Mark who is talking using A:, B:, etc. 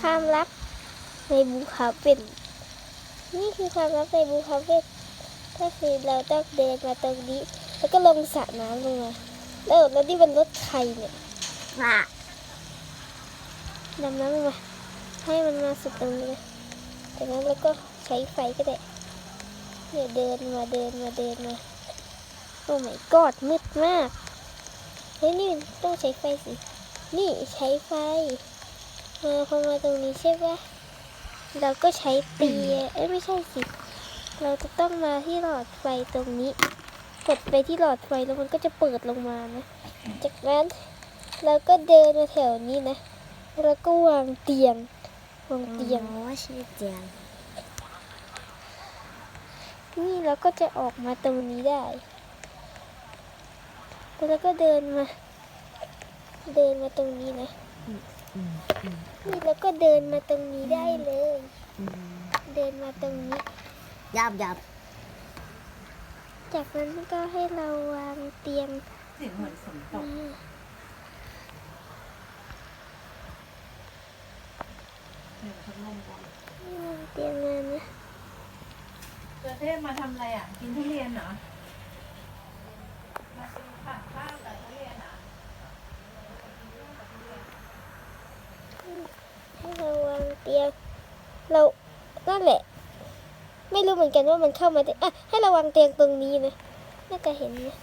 A: ความลับในบูคาเฟ่นนี่คือความลับในบูคาเฟ่นก็คือเราต้องเดินมาตรงนี้ แล้วก็ลงสระน้ำลงมาแล้วแล้วนี่มันรถใครเนี่ย
B: ว่า
A: ดำน้ำลงมาให้มันมาสุดตรงนี้นะจากนั้นเราก็ใช้ไฟก็ได้เนี่ยเดินมาเดินมาเดินมาโอ้ my god มืดมากเฮ้ยนี่มันต้องใช้ไฟสิ นี่ใช้ไฟ มาพอมาตรงนี้ใช่ปะเราก็ใช้เตียเอ้ยไม่ใช่สิ เราจะต้องมาที่หลอดไฟตรงนี้ กดไปที่หลอดไฟแล้วมันก็จะเปิดลงมานะ จากนั้นเราก็เดินมาแถวนี้นะ แล้วก็วางเตียง วางเตียง
B: อ๋อชื่อเจียง
A: นี่เราก็จะออกมาตรงนี้ได้ แล้วก็เดินมา เดินมาตรงนี้นะ
B: อืมอืม
A: นี่แล้วก็เดินมาตรงนี้ได้เลย
B: อืม
A: เดินมาตรงนี้
B: ยับยับ
A: จากนั้นก็ให้เราวางเตียง
C: เสียงเหมือนฝนตก
A: มา
C: เสียงพัดลมก่อน
A: วางเตียงมานะ
C: เจอเทพมาทำอะไรอะ กินทุเรียนเหรอ มากินผัดข้าวกับทุเรียนเหรอ
A: ให้เราวาง เตียเรานั่นแหละ ไม่รู้เหมือนกันว่ามันเข้ามาได้อะให้ระวังเตียงตรงนี้นะน่าจะเห็นนะ